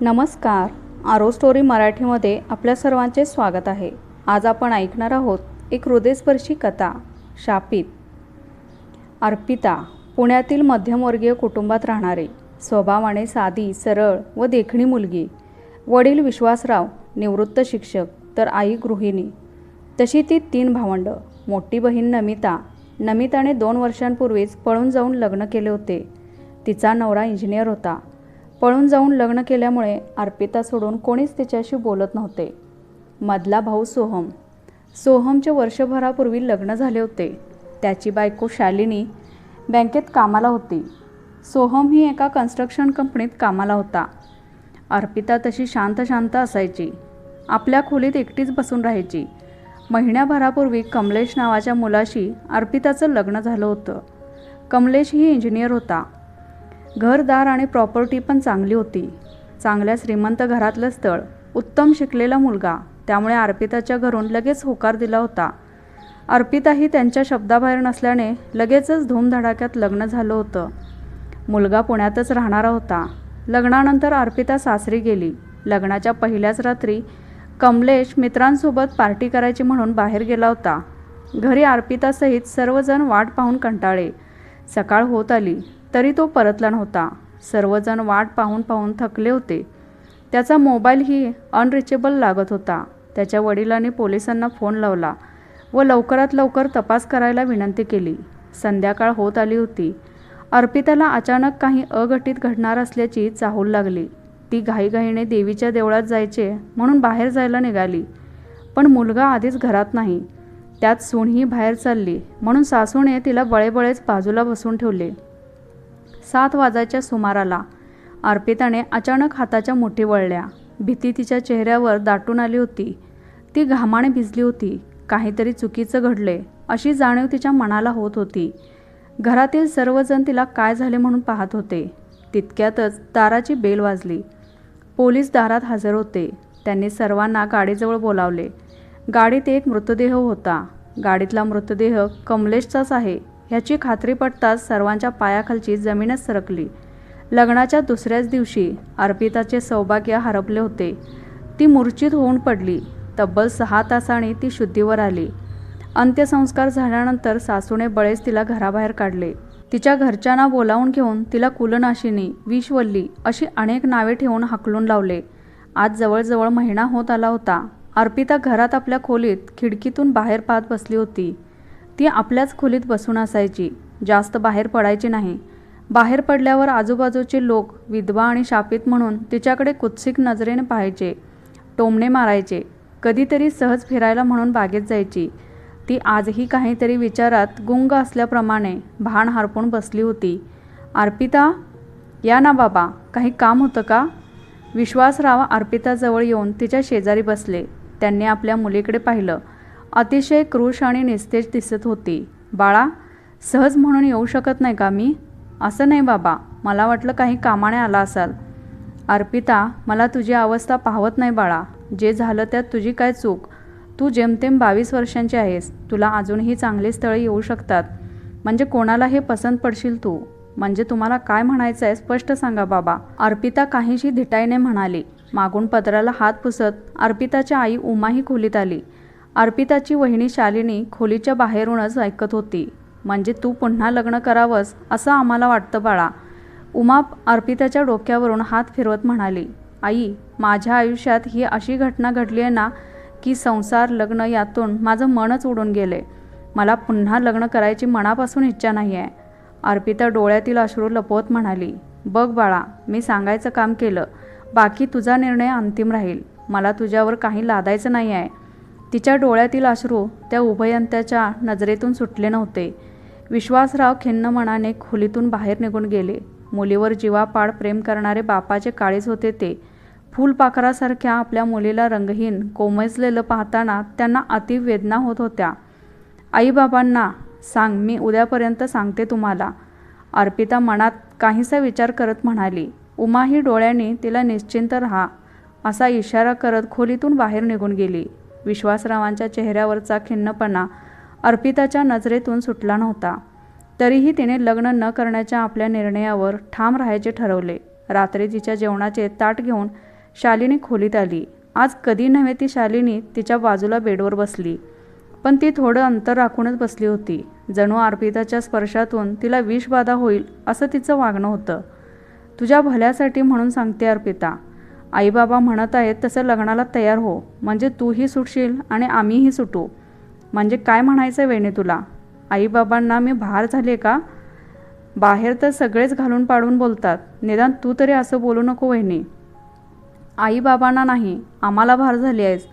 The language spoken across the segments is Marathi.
नमस्कार. आरो स्टोरी मराठीमध्ये आपल्या सर्वांचे स्वागत आहे. आज आपण ऐकणार आहोत एक हृदयस्पर्शी कथा शापित. अर्पिता पुण्यातील मध्यमवर्गीय कुटुंबात राहणारे. स्वभावाने साधी सरळ व देखणी मुलगी. वडील विश्वासराव निवृत्त शिक्षक तर आई गृहिणी. तशी ती तीन भावंडं. मोठी बहीण नमिता नमिताने दोन वर्षांपूर्वीच पळून जाऊन लग्न केले होते. तिचा नवरा इंजिनियर होता. पळून जाऊन लग्न केल्यामुळे अर्पिता सोडून कोणीच तिच्याशी बोलत नव्हते. मधला भाऊ सोहम. सोहमचे वर्षभरापूर्वी लग्न झाले होते. त्याची बायको शालिनी बँकेत कामाला होती. सोहम ही एका कन्स्ट्रक्शन कंपनीत कामाला होता. अर्पिता तशी शांत शांत असायची. आपल्या खोलीत एकटीच बसून राहायची. महिन्याभरापूर्वी कमलेश नावाच्या मुलाशी अर्पिताचं लग्न झालं होतं. कमलेश ही इंजिनियर होता. घरदार आणि प्रॉपर्टी पण चांगली होती. चांगल्या श्रीमंत घरातलं स्थळ उत्तम शिकलेला मुलगा त्यामुळे अर्पिताच्या घरून लगेच होकार दिला होता. अर्पिताही त्यांच्या शब्दाबाहेर नसल्याने लगेचच धूमधडाक्यात लग्न झालं होतं. मुलगा पुण्यातच राहणारा होता. लग्नानंतर अर्पिता सासरी गेली. लग्नाच्या पहिल्याच रात्री कमलेश मित्रांसोबत पार्टी करायची म्हणून बाहेर गेला होता. घरी अर्पितासहित सर्वजण वाट पाहून कंटाळे सकाळ होत आली. तरी तो परतला नव्हता. सर्वजण वाट पाहून पाहून थकले होते. त्याचा मोबाईलही अनरिचेबल लागत होता. त्याच्या वडिलांनी पोलिसांना फोन लावला व लवकरात लवकर तपास करायला विनंती केली. संध्याकाळ होत आली होती. अर्पिताला अचानक काही अघटित घडणार असल्याची चाहूल लागली. ती घाईघाईने देवीच्या देवळात जायचे म्हणून बाहेर जायला निघाली. पण मुलगा आधीच घरात नाही. त्यात सूनही बाहेर चालली म्हणून सासूने तिला बळेबळेच बाजूला बसून ठेवले. सात वाजायच्या सुमाराला अर्पिताने अचानक हाताच्या मुठी वळल्या. भीती तिच्या चेहऱ्यावर दाटून आली होती. ती घामाने भिजली होती. काहीतरी चुकीचं घडले अशी जाणीव तिच्या मनाला होत होती. घरातील सर्वजण तिला काय झाले म्हणून पाहत होते. तितक्यातच दाराची बेल वाजली. पोलीस दारात हजर होते. त्यांनी सर्वांना गाडीजवळ बोलावले. गाडीत एक मृतदेह होता. गाडीतला मृतदेह कमलेशचाच आहे. ह्याची खात्री पटताच सर्वांच्या पायाखालची जमीनच सरकली. लग्नाच्या दुसऱ्याच दिवशी अर्पिताचे सौभाग्य हरपले होते. ती मूर्छित होऊन पडली. तब्बल सहा तासांनी ती शुद्धीवर आली. अंत्यसंस्कार झाल्यानंतर सासूने बळेच तिला घराबाहेर काढले. तिच्या घरच्यांना बोलावून घेऊन तिला कुलनाशिनी विषवल्ली अशी अनेक नावे ठेवून हाकलून लावले. आज जवळजवळ महिना होत आला होता. अर्पिता घरात आपल्या खोलीत खिडकीतून बाहेर पाहत बसली होती. ती आपल्याच खोलीत बसून असायची. जास्त बाहेर पडायची नाही. बाहेर पडल्यावर आजूबाजूचे लोक विधवा आणि शापित म्हणून तिच्याकडे कुत्सिक नजरेने पाहायचे. टोमणे मारायचे. कधीतरी सहज फिरायला म्हणून बागेत जायची. ती आजही काहीतरी विचारात गुंग असल्याप्रमाणे भान हरपून बसली होती. अर्पिता? या ना बाबा काही काम होतं का? विश्वासराव अर्पिताजवळ येऊन तिच्या शेजारी बसले. त्यांनी आपल्या मुलीकडे पाहिलं. अतिशय क्रूश आणि निस्तेज दिसत होती. बाळा सहज म्हणून येऊ शकत नाही का मी? असं नाही बाबा मला वाटलं काही कामाने आला असाल. अर्पिता मला तुझी अवस्था पाहवत नाही बाळा. जे झालं त्यात तुझी काय चूक? तू जेमतेम बावीस वर्षांची आहेस. तुला अजूनही चांगली स्थळे येऊ शकतात. म्हणजे कोणाला हे पसंत पडशील तू? म्हणजे तुम्हाला काय म्हणायचं आहे स्पष्ट सांगा बाबा. अर्पिता काहीशी धिटाईने म्हणाली. मागून पत्राला हात पुसत अर्पिताच्या आई उमाही खोलीत आली. अर्पिताची वहिनी शालिनी खोलीच्या बाहेरूनच ऐकत होती. म्हणजे तू पुन्हा लग्न करावंस असं आम्हाला वाटतं बाळा. उमा अर्पिताच्या डोक्यावरून हात फिरवत म्हणाली आई माझ्या आयुष्यात ही अशी घटना घडली आहे ना की संसार लग्न यातून माझं मनच उडून गेले. मला पुन्हा लग्न करायची मनापासून इच्छा नाही आहे अर्पिता डोळ्यातील अश्रू लपवत म्हणाली बघ बाळा मी सांगायचं काम केलं. बाकी तुझा निर्णय अंतिम राहील. मला तुझ्यावर काही लादायचं नाही आहे तिच्या डोळ्यातील अश्रू त्या उभयंत्याच्या नजरेतून सुटले नव्हते. विश्वासराव खिन्न मनाने खोलीतून बाहेर निघून गेले. मुलीवर जीवापाड प्रेम करणारे बापाचे काळीज होते ते. फुलपाखरासारख्या आपल्या मुलीला रंगहीन कोमजलेलं पाहताना त्यांना अति वेदना होत होत्या. आईबाबांना सांग मी उद्यापर्यंत सांगते तुम्हाला अर्पिता मनात काहीसा विचार करत म्हणाली. उमाही डोळ्यांनी तिला निश्चिंत राहा असा इशारा करत खोलीतून बाहेर निघून गेली. विश्वासरावांच्या चेहऱ्यावरचा खिन्नपणा अर्पिताच्या नजरेतून सुटला नव्हता. तरीही तिने लग्न न करण्याच्या आपल्या निर्णयावर ठाम राहायचे ठरवले. रात्री तिच्या जेवणाचे ताट घेऊन शालिनी खोलीत आली. आज कधी नव्हे ती शालिनी तिच्या बाजूला बेडवर बसली. पण ती थोडं अंतर राखूनच बसली होती. जणू अर्पिताच्या स्पर्शातून तिला विषबाधा होईल असं तिचं वागणं होतं. तुझ्या भल्यासाठी म्हणून सांगते अर्पिता. आईबाबा म्हणत आहेत तसं लग्नाला तयार हो. म्हणजे तूही सुटशील आणि आम्हीही सुटू. म्हणजे काय म्हणायचं वेणे तुला? आईबाबांना मी भार झाले का? बाहेर तर सगळेच घालून पाडून बोलतात. निदान तू तरी असं बोलू नको वहिनी. आईबाबांना नाही आम्हाला भार झाली आहेस.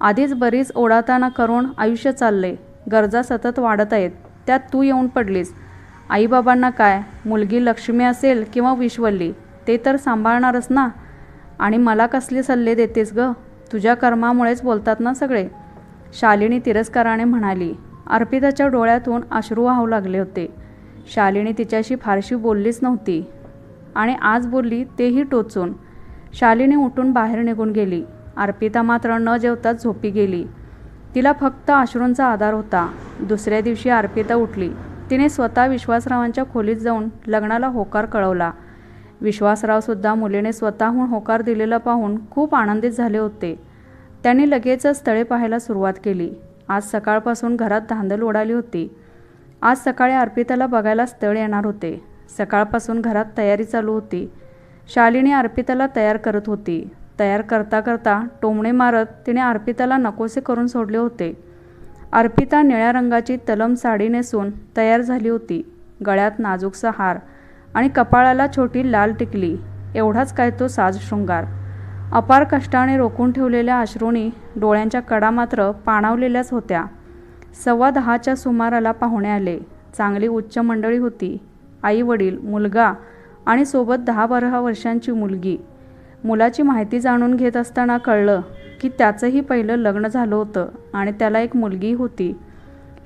आधीच बरीच ओढाताना करून आयुष्य चालले गरजा सतत वाढत आहेत. त्यात तू येऊन पडलीस. आईबाबांना काय? मुलगी लक्ष्मी असेल किंवा विश्वल्ली ते तर सांभाळणारच ना? आणि मला कसले सल्ले देतेस ग? तुझ्या कर्मामुळेच बोलतात ना सगळे. शालिनी तिरस्काराने म्हणाली अर्पिताच्या डोळ्यातून अश्रू वाहू लागले होते. शालिनी तिच्याशी फारशी बोललीच नव्हती. आणि आज बोलली तेही टोचून. शालिनी उठून बाहेर निघून गेली. अर्पिता मात्र न जेवताच झोपी गेली. तिला फक्त अश्रूंचा आधार होता. दुसऱ्या दिवशी अर्पिता उठली. तिने स्वतः विश्वासरावांच्या खोलीत जाऊन लग्नाला होकार कळवला. विश्वासरावसुद्धा मुलीने स्वतःहून होकार दिलेला पाहून खूप आनंदित झाले होते. त्यांनी लगेचच स्थळे पाहायला सुरुवात केली. आज सकाळपासून घरात धांदल उडाली होती. आज सकाळी अर्पिताला बघायला स्थळ येणार होते. सकाळपासून घरात तयारी चालू होती. शालिनी अर्पिताला तयार करत होती. तयार करता करता टोमणे मारत तिने अर्पिताला नकोसे करून सोडले होते. अर्पिता निळ्या रंगाची तलम साडी नेसून तयार झाली होती. गळ्यात नाजूकसा हार आणि कपाळाला छोटी लाल टिकली. एवढाच काय तो साज शृंगार. अपार कष्टाने रोखून ठेवलेल्या अश्रुणी डोळ्यांच्या कडा मात्र पाणावलेल्याच होत्या. सव्वा दहाच्या सुमाराला पाहुणे आले. चांगली उच्च मंडळी होती. आई वडील मुलगा आणि सोबत दहा बारा वर्षांची मुलगी. मुलाची माहिती जाणून घेत असताना कळलं की त्याचंही पहिलं लग्न झालं होतं आणि त्याला एक मुलगी होती.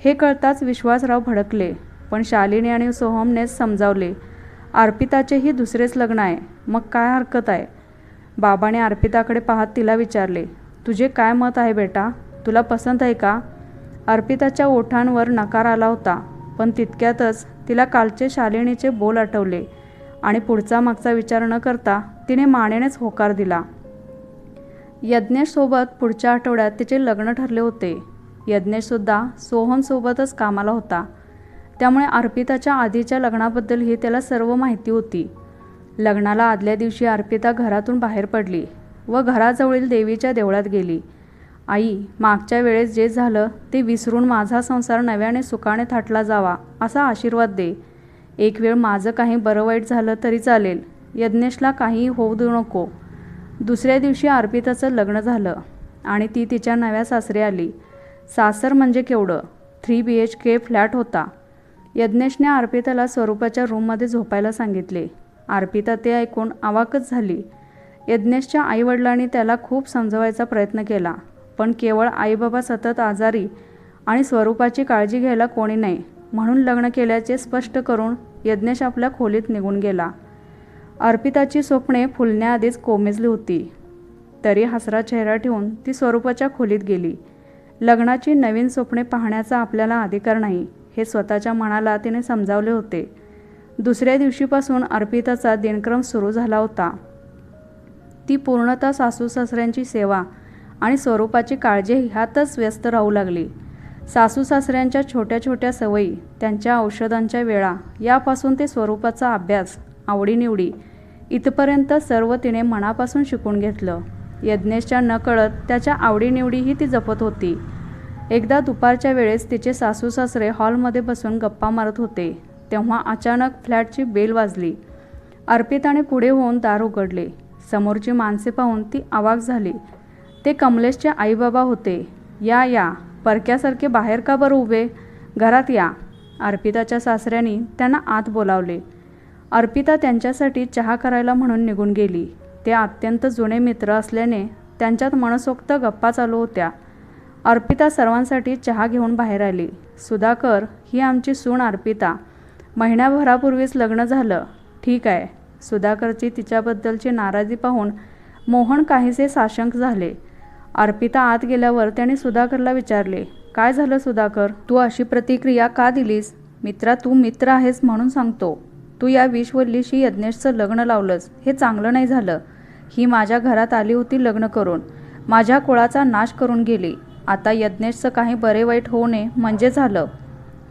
हे कळताच विश्वासराव भडकले पण शालिनी आणि सोहमनेच समजावले अर्पिताचेही दुसरेच लग्न आहे. मग काय हरकत आहे? बाबाने अर्पिताकडे पाहत तिला विचारले तुझे काय मत आहे बेटा? तुला पसंत आहे का? अर्पिताच्या ओठांवर नकार आला होता पण तितक्यातच तिला कालचे शालिनीचे बोल आठवले आणि पुढचा मागचा विचार न करता तिने मानेनेच होकार दिला. यज्ञेशसोबत पुढच्या आठवड्यात तिचे लग्न ठरले होते. यज्ञेशसुद्धा सोहनसोबतच कामाला होता. त्यामुळे अर्पिताच्या आधीच्या लग्नाबद्दलही त्याला सर्व माहिती होती. लग्नाला आदल्या दिवशी अर्पिता घरातून बाहेर पडली व घराजवळील देवीच्या देवळात गेली. आई मागच्या वेळेस जे झालं ते विसरून माझा संसार नव्याने सुखाने थाटला जावा असा आशीर्वाद दे. एक वेळ माझं काही बरं वाईट झालं तरी चालेल यज्ञेशला काही होऊ देऊ नको. दुसऱ्या दिवशी अर्पिताचं लग्न झालं आणि ती तिच्या नव्या सासरी आली. सासर म्हणजे केवढं? Three B H K flat होता. यज्ञेशने अर्पिताला स्वरूपाच्या रूममध्ये झोपायला सांगितले. अर्पिता ते ऐकून आवाकच झाली. यज्ञेशच्या आईवडिलांनी त्याला खूप समजवायचा प्रयत्न केला पण केवळ आईबाबा सतत आजारी आणि स्वरूपाची काळजी घ्यायला कोणी नाही म्हणून लग्न केल्याचे स्पष्ट करून यज्ञेश आपल्या खोलीत निघून गेला. अर्पिताची स्वप्ने फुलण्याआधीच कोमेजली होती. तरी हसरा चेहरा ठेवून ती स्वरूपाच्या खोलीत गेली. लग्नाची नवीन स्वप्ने पाहण्याचा आपल्याला अधिकार नाही. हे स्वतःच्या मनाला तिने समजावले होते. दुसऱ्या दिवशीपासून अर्पिताचा दिनक्रम सुरू झाला होता. ती पूर्णतः सासू सासऱ्यांची सेवा आणि स्वरूपाची काळजी ह्यातच व्यस्त राहू लागली. सासू सासऱ्यांच्या छोट्या छोट्या सवयी त्यांच्या औषधांच्या वेळा यापासून ते स्वरूपाचा अभ्यास आवडीनिवडी इथपर्यंत सर्व तिने मनापासून शिकून घेतलं. यज्ञेशच्या नकळत त्याच्या आवडीनिवडीही ती जपत होती. एकदा दुपारच्या वेळेस तिचे सासू सासरे हॉलमध्ये बसून गप्पा मारत होते. तेव्हा अचानक फ्लॅटची बेल वाजली. अर्पिताने पुढे होऊन दार उघडले. समोरची माणसे पाहून ती अवाक झाली. ते कमलेशचे आईबाबा होते. या या. परक्यासारखे बाहेर का बरं उभे? घरात या. अर्पिताच्या सासऱ्यांनी त्यांना आत बोलावले. अर्पिता त्यांच्यासाठी चहा करायला म्हणून निघून गेली. ते अत्यंत जुने मित्र असल्याने त्यांच्यात मनसोक्त गप्पा चालू होत्या. अर्पिता सर्वांसाठी चहा घेऊन बाहेर आली. सुधाकर ही आमची सून अर्पिता. महिन्याभरापूर्वीच लग्न झालं. ठीक आहे. सुधाकरची तिच्याबद्दलची नाराजी पाहून मोहन काहीसे साशंक झाले. अर्पिता आत गेल्यावर त्याने सुधाकरला विचारले काय झालं सुधाकर? तू अशी प्रतिक्रिया का दिलीस? मित्रा तू मित्र आहेस म्हणून सांगतो. तू या विषवल्लीशी यज्ञेशचं लग्न लावलंस. हे चांगलं नाही झालं. ही माझ्या घरात आली होती लग्न करून. माझ्या कुळाचा नाश करून गेली. आता यज्ञेशचं काही बरे वाईट होऊ नये म्हणजे झालं.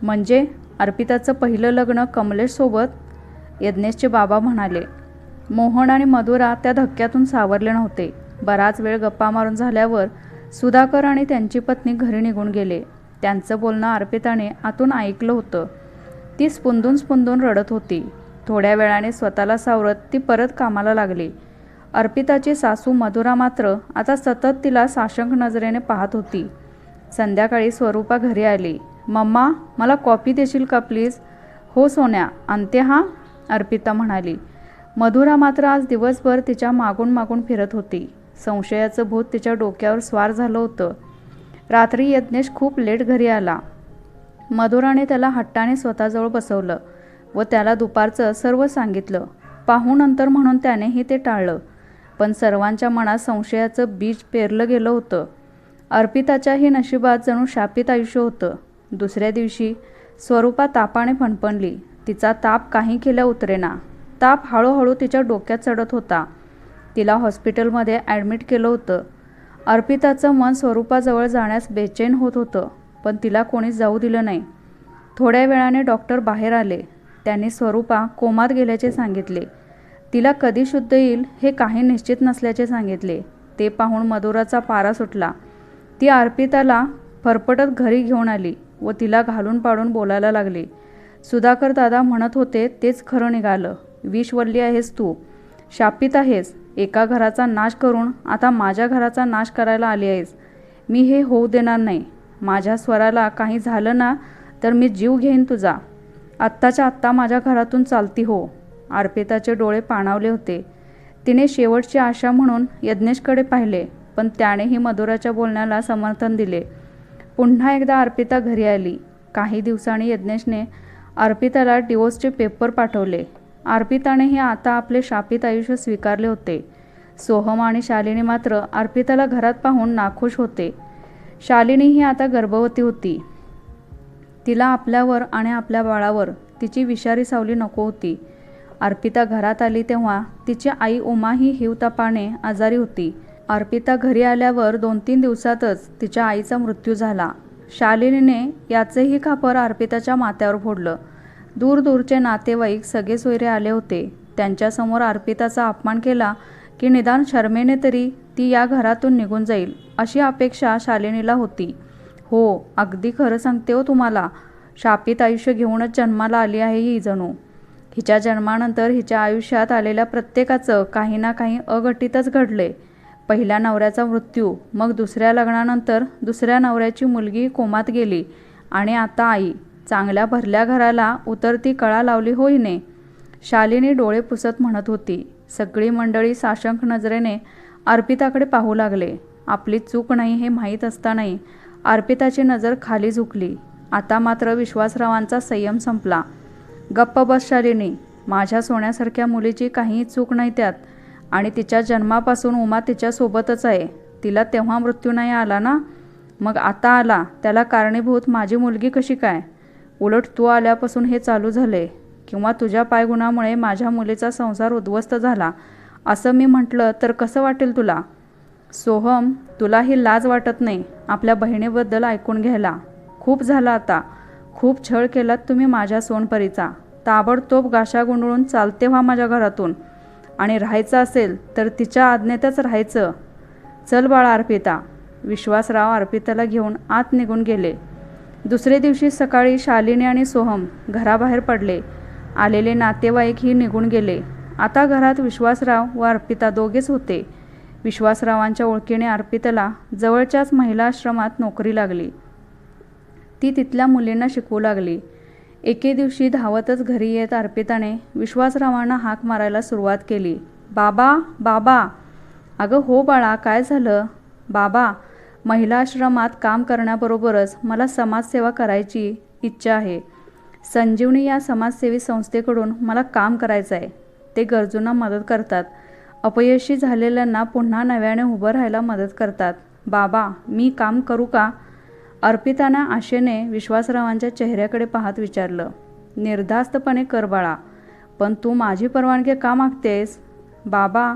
म्हणजे अर्पिताचं पहिलं लग्न कमलेशसोबत यज्ञेशचे बाबा म्हणाले. मोहन आणि मधुरा त्या धक्क्यातून सावरले नव्हते. बराच वेळ गप्पा मारून झाल्यावर सुधाकर आणि त्यांची पत्नी घरी निघून गेले. त्यांचं बोलणं अर्पिताने आतून ऐकलं होतं. ती स्पुंदून स्पुंदून रडत होती. थोड्या वेळाने स्वतःला सावरत ती परत कामाला लागली. अर्पिताची सासू मधुरा मात्र आता सतत तिला साशंक नजरेने पाहत होती. संध्याकाळी स्वरूपा घरी आली. मम्मा मला कॉफी देशील का प्लीज? हो सोन्या. आणते हा अर्पिता म्हणाली. मधुरा मात्र आज दिवसभर तिच्या मागून मागून फिरत होती. संशयाचं भूत तिच्या डोक्यावर स्वार झालं होतं. रात्री यज्ञेश खूप लेट घरी आला. मधुराने त्याला हट्टाने स्वतःजवळ बसवलं व त्याला दुपारचं सर्व सांगितलं. पाहूनंतर म्हणून त्यानेही ते टाळलं. पण सर्वांच्या मनात संशयाचं बीज पेरलं गेलं होतं. अर्पिताच्याही नशिबात जणू शापित आयुष्य होतं. दुसऱ्या दिवशी स्वरूपा तापाने फणफणली. तिचा ताप काही केल्या उतरेना. ताप हळूहळू तिच्या डोक्यात चढत होता. तिला हॉस्पिटलमध्ये ॲडमिट केलं होतं. अर्पिताचं मन स्वरूपाजवळ जाण्यास बेचैन होत होतं पण तिला कोणीच जाऊ दिलं नाही. थोड्या वेळाने डॉक्टर बाहेर आले. त्यांनी स्वरूपा कोमात गेल्याचे सांगितले. तिला कधी शुद्ध येईल हे काही निश्चित नसल्याचे सांगितले. ते पाहून मधुराचा पारा सुटला. ती अर्पिताला फरफटत घरी घेऊन आली व तिला घालून पाडून बोलायला लागली. सुधाकर दादा म्हणत होते तेच खरं निघालं. विषवल्ली आहेस तू. शापित आहेस. एका घराचा नाश करून आता माझ्या घराचा नाश करायला आली आहेस. मी हे होऊ देणार नाही. माझ्या स्वराला काही झालं ना तर मी जीव घेईन तुझा. आत्ताच्या आत्ता माझ्या घरातून चालती हो. अर्पिताचे डोळे पाणावले होते. तिने शेवटची आशा म्हणून यज्ञेशकडे पाहिले पण त्यानेही मधुराच्या बोलण्याला समर्थन दिले. पुन्हा एकदा अर्पिता घरी आली. काही दिवसांनी यज्ञेशने अर्पिताला डिवोर्सचे पेपर पाठवले. अर्पितानेही आता आपले शापित आयुष्य स्वीकारले होते. सोहम आणि शालिनी मात्र अर्पिताला घरात पाहून नाखुश होते. शालिनी ही आता गर्भवती होती. तिला आपल्यावर आणि आपल्या बाळावर तिची विषारी सावली नको होती. अर्पिता घरात आली तेव्हा तिची आई उमाही हिवतापाने आजारी होती. अर्पिता घरी आल्यावर दोन तीन दिवसातच तिच्या आईचा मृत्यू झाला. शालिनीने याचेही खापर अर्पिताच्या माथ्यावर फोडलं. दूरदूरचे नातेवाईक सगळे सोयरे आले होते. त्यांच्यासमोर अर्पिताचा अपमान केला की निदान शर्मेने तरी ती या घरातून निघून जाईल अशी अपेक्षा शालिनीला होती. हो अगदी खरं सांगते हो तुम्हाला. शापित आयुष्य घेऊनच जन्माला आली आहे ही जणू. हिच्या जन्मानंतर हिच्या आयुष्यात आलेल्या प्रत्येकाचं काही ना काही अघटितच घडले पहिल्या नवऱ्याचा मृत्यू मग दुसऱ्या लग्नानंतर दुसऱ्या नवऱ्याची मुलगी कोमात गेली आणि आता आई चांगल्या भरल्या घराला उतरती कळा लावली होईने. शालिनी डोळे पुसत म्हणत होती सगळी मंडळी साशंक नजरेने अर्पिताकडे पाहू लागले. आपली चूक नाही हे माहीत असतानाही अर्पिताची नजर खाली झुकली. आता मात्र विश्वासरावांचा संयम संपला. गप्प बस शालिनी माझ्या सोन्यासारख्या मुलीची काहीही चूक नाही त्यात. आणि तिच्या जन्मापासून उमा तिच्यासोबतच आहे. तिला तेव्हा मृत्यू नाही आला ना? मग आता आला. त्याला कारणीभूत माझी मुलगी कशी काय? उलट तू आल्यापासून हे चालू झाले. किंवा तुझ्या पायगुणामुळे माझ्या मुलीचा संसार उद्ध्वस्त झाला. असं मी म्हटलं तर कसं वाटेल तुला? सोहम तुला ही लाज वाटत नाही. आपल्या बहिणीबद्दल ऐकून घ्यायला. खूप झालं आता. खूप छळ केलात तुम्ही माझ्या सोनपरीचा. ताबडतोब गाशा गुंडळून चालते व्हा माझ्या घरातून. आणि राहायचं असेल तर तिच्या आज्ञेतच राहायचं. चल बाळा अर्पिता. विश्वासराव अर्पिताला घेऊन आत निघून गेले. दुसरे दिवशी सकाळी शालिनी आणि सोहम घराबाहेर पडले. आलेले नातेवाईक ही निघून गेले. आता घरात विश्वासराव व अर्पिता दोघेच होते. विश्वासरावांच्या ओळखीने अर्पिताला जवळच्याच महिला आश्रमात नोकरी लागली. ती तिथल्या मुलींना शिकवू लागली. एके दिवशी धावतच घरी येत अर्पिताने विश्वासरावांना हाक मारायला सुरुवात केली. बाबा बाबा. अगं हो बाळा काय झालं? बाबा महिला आश्रमात काम करण्याबरोबरच मला समाजसेवा करायची इच्छा आहे. संजीवनी या समाजसेवी संस्थेकडून मला काम करायचं आहे ते गरजूंना मदत करतात. अपयशी झालेल्यांना पुन्हा नव्याने उभं राहायला मदत करतात. बाबा मी काम करू का? अर्पितानं आशेने विश्वासरावांच्या चेहऱ्याकडे पाहत विचारलं निर्धास्तपणे कर बाळा पण तू माझी परवानगी का मागतेस? बाबा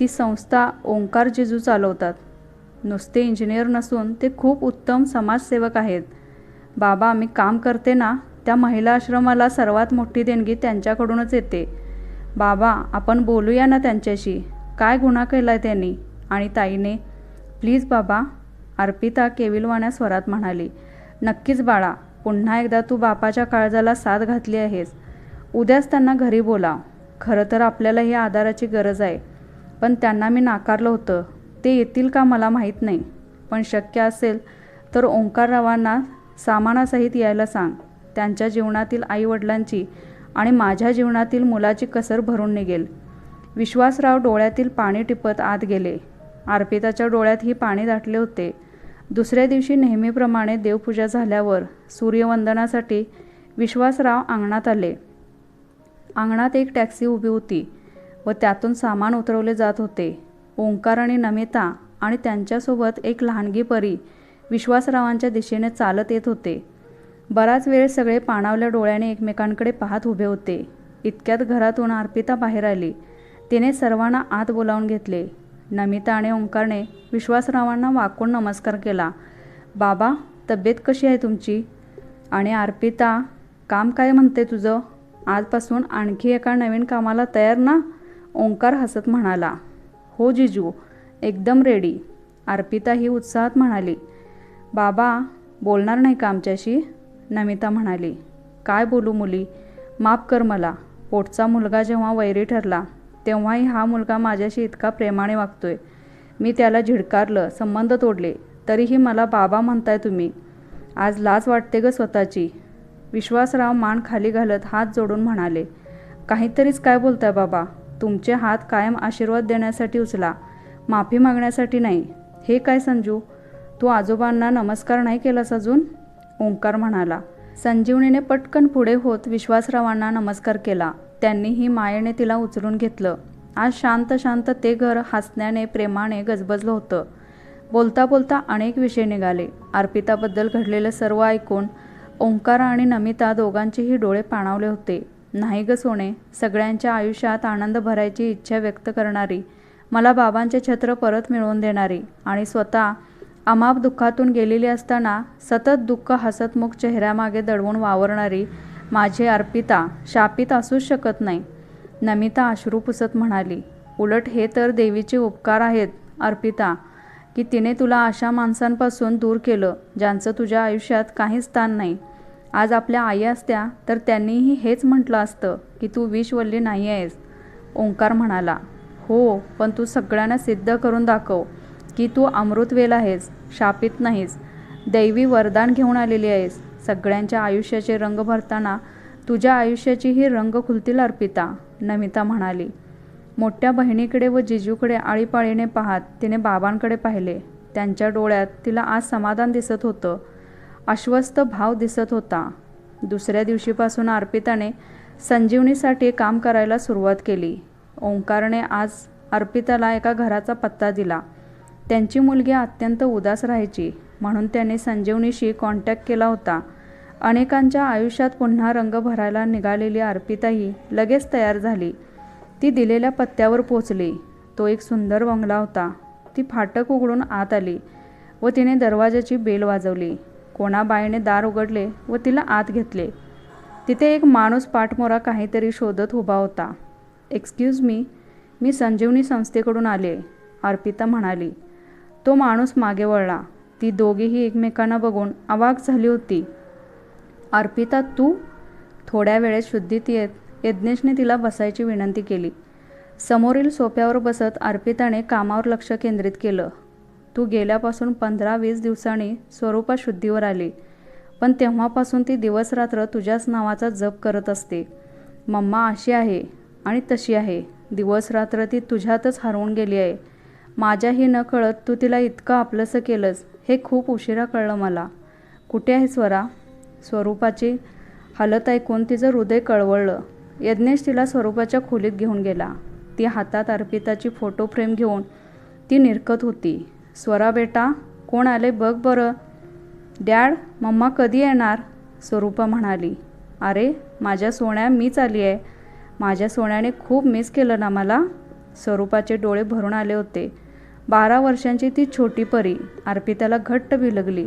ती संस्था ओंकार जिजू चालवतात. नुसते इंजिनियर नसून ते खूप उत्तम समाजसेवक आहेत. बाबा मी काम करते ना त्या महिला आश्रमाला सर्वात मोठी देणगी त्यांच्याकडूनच येते. बाबा आपण बोलूया ना त्यांच्याशी. काय गुन्हा केला आहे त्यांनी आणि ताईने? प्लीज बाबा अर्पिता केविलवाण्या स्वरात म्हणाली नक्कीच बाळा पुन्हा एकदा तू बापाच्या काळजाला साथ घातली आहेस. उद्याच त्यांना घरी बोला खरं तर आपल्याला ही आधाराची गरज आहे. पण त्यांना मी नाकारलं होतं. ते येतील का मला माहीत नाही. पण शक्य असेल तर ओंकाररावांना सामानासहित यायला सांग. त्यांच्या जीवनातील आईवडिलांची आणि माझ्या जीवनातील मुलाची कसर भरून निघेल. विश्वासराव डोळ्यातील पाणी टिपत आत गेले. अर्पिताच्या डोळ्यात ही पाणी दाटले होते. दुसऱ्या दिवशी नेहमीप्रमाणे देवपूजा झाल्यावर सूर्यवंदनासाठी विश्वासराव अंगणात आले. अंगणात एक टॅक्सी उभी होती व त्यातून सामान उतरवले जात होते. ओंकार आणि नमिता आणि त्यांच्यासोबत एक लहानगी परी विश्वासरावांच्या दिशेने चालत येत होते. बराच वेळ सगळे पाणावल्या डोळ्याने एकमेकांकडे पाहत उभे होते. इतक्यात घरातून अर्पिता बाहेर आली. तिने सर्वांना आत बोलावून घेतले. नमिता आणि ओंकारने विश्वासरावांना वाकून नमस्कार केला. बाबा तब्येत कशी आहे तुमची? आणि अर्पिता काम काय म्हणते तुझं? आजपासून आणखी एका नवीन कामाला तयार ना? ओंकार हसत म्हणाला. हो जिजू एकदम रेडी अर्पिता ही उत्साहात म्हणाली. बाबा बोलणार नाही का आमच्याशी? नमिता म्हणाली. काय बोलू मुली? माफ कर मला. पोटचा मुलगा जेव्हा वैरी ठरला तेव्हाही हा मुलगा माझ्याशी इतका प्रेमाने वागतोय. मी त्याला झिडकारलं संबंध तोडले. तरीही मला बाबा म्हणताय तुम्ही. आज लाज वाटते ग स्वतःची. विश्वासराव मान खाली घालत हात जोडून म्हणाले काहीतरीच काय बोलताय बाबा? तुमचे हात कायम आशीर्वाद देण्यासाठी उचला. माफी मागण्यासाठी नाही. हे काय संजू? तू आजोबांना नमस्कार नाही केलास अजून? ओंकार म्हणाला. संजीवनीने पटकन पुढे होत विश्वासरावांना नमस्कार केला. त्यांनीही मायेने तिला उचलून घेतलं. आज शांत शांत ते घर हसण्याने प्रेमाने गजबजलं होतं. बोलता बोलता अनेक विषय निघाले. अर्पिताबद्दल घडलेलं सर्व ऐकून ओंकार आणि नमिता दोघांचेही डोळे पाणावले होते. नाही ग सोने सगळ्यांच्या आयुष्यात आनंद भरायची इच्छा व्यक्त करणारी मला बाबांचे छत्र परत मिळवून देणारी आणि स्वतः अमाप दुःखातून गेलेली असताना सतत दुःख हसतमुख चेहऱ्यामागे दडवून वावरणारी माझी अर्पिता शापित असूच शकत नाही. नमिता अश्रू पुसत म्हणाली उलट हे तर देवीचे उपकार आहेत अर्पिता की तिने तुला अशा माणसांपासून दूर केलं ज्यांचं तुझ्या आयुष्यात काही स्थान नाही. आज आपल्या आई असत्या तर त्यांनीही हेच म्हटलं असतं की तू विषवल्ली नाही आहेस. ओंकार म्हणाला हो पण तू सगळ्यांना सिद्ध करून दाखव की तू अमृतवेल आहेस शापित नाहीस दैवी वरदान घेऊन आलेली आहेस. सगळ्यांच्या आयुष्याचे रंग भरताना तुझ्या आयुष्याचीही रंग खुलतील अर्पिता नमिता म्हणाली. मोठ्या बहिणीकडे व जिजूकडे आळीपाळीने पाहत तिने बाबांकडे पाहिले. त्यांच्या डोळ्यात तिला आज समाधान दिसत होतं. आश्वस्त भाव दिसत होता. दुसऱ्या दिवशीपासून अर्पिताने संजीवनीसाठी काम करायला सुरुवात केली. ओंकारने आज अर्पिताला एका घराचा पत्ता दिला. त्यांची मुलगी अत्यंत उदास राहायची म्हणून त्याने संजीवनीशी कॉन्टॅक्ट केला होता. अनेकांच्या आयुष्यात पुन्हा रंग भरायला निघालेली अर्पिताही लगेच तयार झाली. ती दिलेल्या पत्त्यावर पोचली. तो एक सुंदर बंगला होता. ती फाटक उघडून आत आली व तिने दरवाजाची बेल वाजवली. कोणाबाईने दार उघडले व तिला आत घेतले. तिथे एक माणूस पाठमोरा काहीतरी शोधत उभा होता. एक्सक्यूज मी मी संजीवनी संस्थेकडून आले अर्पिता म्हणाली. तो माणूस मागे वळला. ती दोघीही एकमेकांना बघून अवाक झाली होती. अर्पिता तू? थोड्या वेळेत शुद्धीत येत यज्ञेशने तिला बसायची विनंती केली. समोरील सोफ्यावर बसत अर्पिताने कामावर लक्ष केंद्रित केलं. तू गेल्यापासून पंधरा वीस दिवसांनी स्वरूपा शुद्धीवर आली. पण तेव्हापासून ती दिवसरात्र तुझ्याच नावाचा जप करत असते. मम्मा अशी आहे आणि तशी आहे. दिवसरात्र ती तुझ्यातच हरवून गेली आहे. माझ्याही न कळत तू तिला इतकं आपलंसं केलंस हे खूप उशिरा कळलं मला. कुठे आहे स्वरा स्वरूपाची हालत ऐकून तिचं हृदय कळवळलं. यज्ञेश तिला स्वरूपाच्या खोलीत घेऊन गेला. ती हातात अर्पिताची फोटो फ्रेम घेऊन ती निरकत होती. स्वरा बेटा कोण आले बघ बरं. डॅड मम्मा कधी येणार? स्वरूपा म्हणाली. अरे माझ्या सोन्या मीच आली आहे. माझ्या सोन्याने खूप मिस केलं ना मला? स्वरूपाचे डोळे भरून आले होते. बारा वर्षांची ती छोटी परी अर्पिताला घट्ट बिलगली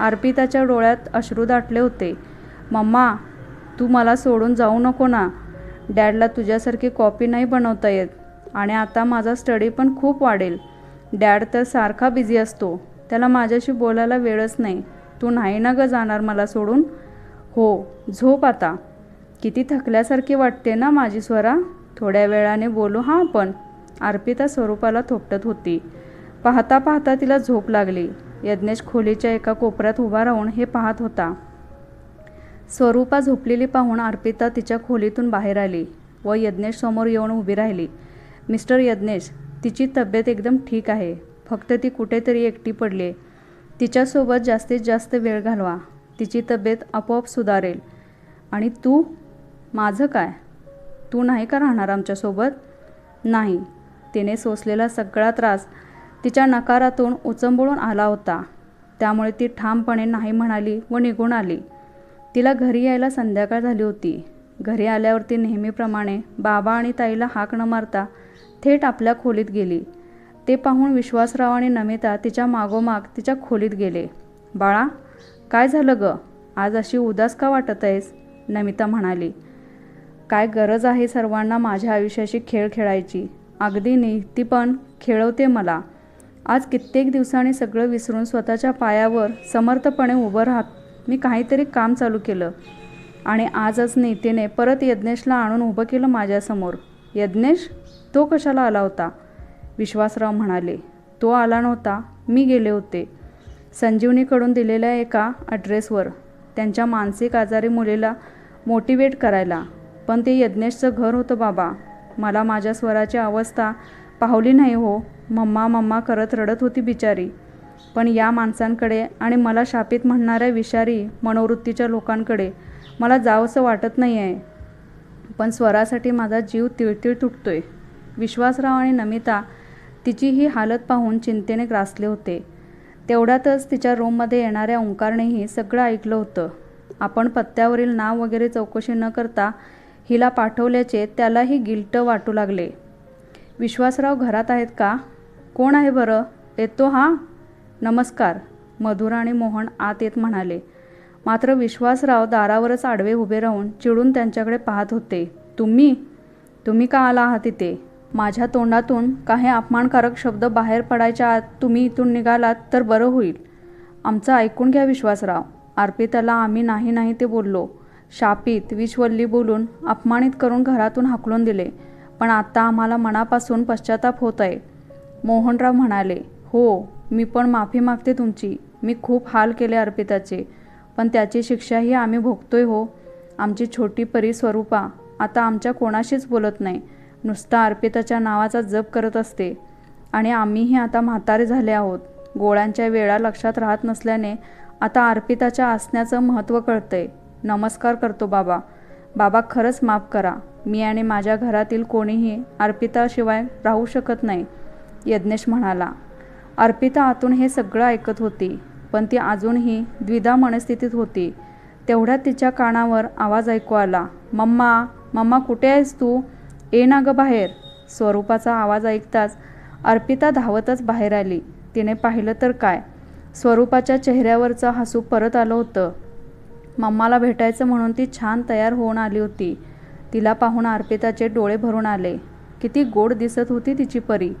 अर्पिताच्या डोळ्यात अश्रू दाटले होते. मम्मा तू मला सोडून जाऊ नको ना. डॅडला तुझ्यासारखी कॉपी नाही बनवता येत आणि आता माझा स्टडी पण खूप वाढेल. डॅड तर सारखा बिझी असतो. त्याला माझ्याशी बोलायला वेळच नाही. तू नाही ना ग जाणार मला सोडून? हो झोप आता. किती थकल्यासारखी वाटते ना माझी स्वरा. थोड्या वेळाने बोलू हां आपण. अर्पिता स्वरूपाला थोपटत होती. पाहता पाहता तिला झोप लागली. यज्ञेश खोलीच्या एका कोपऱ्यात उभा राहून हे पाहत होता. स्वरूपा झोपलेली पाहून अर्पिता तिच्या खोलीतून बाहेर आली व यज्ञेश समोर येऊन उभी राहिली. मिस्टर यज्ञेश तिची तब्येत एकदम ठीक आहे. फक्त ती कुठेतरी एकटी पडली. आहे तिच्यासोबत जास्तीत जास्त वेळ घालवा. तिची तब्येत आपोआप सुधारेल. आणि तू? माझं काय? तू नाही का राहणार आमच्यासोबत? नाही. तिने सोसलेला सगळा त्रास तिच्या नकारातून उचंबळून आला होता. त्यामुळे ती ठामपणे नाही म्हणाली व निघून आली. तिला घरी यायला संध्याकाळ झाली होती. घरी आल्यावर ती नेहमीप्रमाणे बाबा आणि ताईला हाक न मारता थेट आपल्या खोलीत गेली. ते पाहून विश्वासराव आणि नमिता तिच्या मागोमाग तिच्या खोलीत गेले. बाळा काय झालं ग? आज अशी उदास का वाटत आहेस? नमिता म्हणाली. काय गरज आहे सर्वांना माझ्या आयुष्याशी खेळ खेळायची. अगदी नीती पण खेळवते मला. आज कित्येक दिवसांनी सगळं विसरून स्वतःच्या पायावर समर्थपणे उभं राहत मी काहीतरी काम चालू केलं. आणि आजच नीतीने परत यज्ञेशला आणून उभं केलं माझ्यासमोर. यज्ञेश? तो कशाला आला होता? विश्वासराव म्हणाले तो आला नव्हता. मी गेले होते. संजीवनीकडून दिलेल्या एका ॲड्रेसवर त्यांच्या मानसिक आजारी मुलीला मोटिवेट करायला. पण ते यज्ञेशचं घर होतं बाबा. मला माझ्या स्वराची अवस्था पाहुली नाही हो. मम्मा मम्मा करत रडत होती बिचारी. पण या माणसांकडे आणि मला शापित म्हणणाऱ्या विषारी मनोवृत्तीच्या लोकांकडे मला जावंसं वाटत नाही आहे पण स्वरासाठी माझा जीव तिळतिळ तुटतोय. विश्वासराव आणि नमिता तिची ही हालत पाहून चिंतेने ग्रासले होते. तेवढ्यातच तिच्या रूममध्ये येणाऱ्या ओंकारनेही सगळं ऐकलं होतं. आपण पत्त्यावरील नाव वगैरे चौकशी न करता हिला पाठवल्याचे त्यालाही गिल्ट वाटू लागले. विश्वासराव घरात आहेत का? कोण आहे बरं? येतो हां? नमस्कार. मधुरा आणि मोहन आत येत म्हणाले. मात्र विश्वासराव दारावरच आडवे उभे राहून चिडून त्यांच्याकडे पाहत होते. तुम्ही? तुम्ही का आला आहात इथे? माझ्या तोंडातून काही अपमानकारक शब्द बाहेर पडायच्या आत तुम्ही इथून निघालात तर बरं होईल. आमचं ऐकून घ्या विश्वासराव. अर्पिताला आम्ही नाही नाही ते बोललो. शापित विषवल्ली बोलून अपमानित करून घरातून हाकलून दिले. पण आता आम्हाला मनापासून पश्चाताप होत आहे. मोहनराव म्हणाले हो मी पण माफी मागते तुमची. मी खूप हाल केले अर्पिताचे. पण त्याची शिक्षाही आम्ही भोगतोय हो. आमची छोटी परी स्वरूपा आता आमच्या कोणाशीच बोलत नाही. नुसता अर्पिताच्या नावाचा जप करत असते. आणि आम्हीही आता म्हातारे झाले आहोत. गोळ्यांच्या वेळा लक्षात राहत नसल्याने आता अर्पिताच्या असण्याचं महत्त्व कळतंय. नमस्कार करतो बाबा. बाबा खरंच माफ करा. मी आणि माझ्या घरातील कोणीही अर्पिताशिवाय राहू शकत नाही. यज्ञेश म्हणाला अर्पिता आतून हे सगळं ऐकत होती पण ती अजूनही द्विधा मनस्थितीत होती. तेवढ्यात तिच्या कानावर आवाज ऐकू आला मम्मा मम्मा कुठे आहेस तू? ये ना ग बाहेर. स्वरूपाचा आवाज ऐकताच अर्पिता धावतच बाहेर आली. तिने पाहिलं तर काय? स्वरूपाच्या चेहऱ्यावरचं हसू परत आलं होतं. मम्माला भेटायचं म्हणून ती छान तयार होऊन आली होती. तिला पाहून अर्पिताचे डोळे भरून आले. किती गोड दिसत होती तिची परी.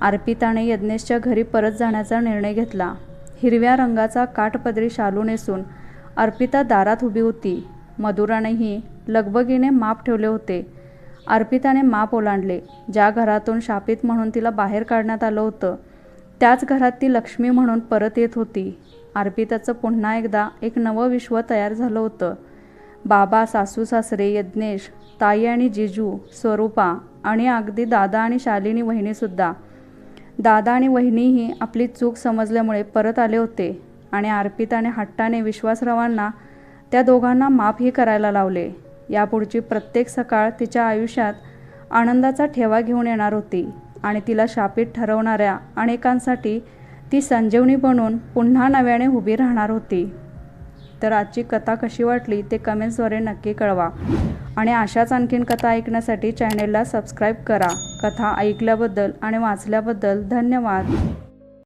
अर्पिताने यज्ञेशच्या घरी परत जाण्याचा निर्णय घेतला. हिरव्या रंगाचा काठपदरी शालू नेसून अर्पिता दारात उभी होती. मधुरानेही लगबगीने माप ठेवले होते. अर्पिताने माप ओलांडले. ज्या घरातून शापित म्हणून तिला बाहेर काढण्यात आलं होतं त्याच घरात ती लक्ष्मी म्हणून परत येत होती. अर्पिताचं पुन्हा एकदा एक नवं विश्व तयार झालं होतं. बाबा सासू सासरे यज्ञेश ताई आणि जिजू स्वरूपा आणि अगदी दादा आणि शालिनी वहिनीसुद्धा दादा आणि वहिनीही आपली चूक समजल्यामुळे परत आले होते आणि अर्पिताने हट्टाने विश्वासरावांना त्या दोघांना माफही करायला लावले. यापुढची प्रत्येक सकाळ तिच्या आयुष्यात आनंदाचा ठेवा घेऊन येणार होती आणि तिला शापित ठरवणाऱ्या अनेकांसाठी ती संजीवनी बनून पुन्हा नव्याने उभी राहणार होती. तर आजची कथा कशी वाटली ते कमेंट्सद्वारे नक्की कळवा. आणि अशाच आणखीन कथा ऐकण्यासाठी चॅनेलला सबस्क्राईब करा. कथा ऐकल्याबद्दल आणि वाचल्याबद्दल धन्यवाद.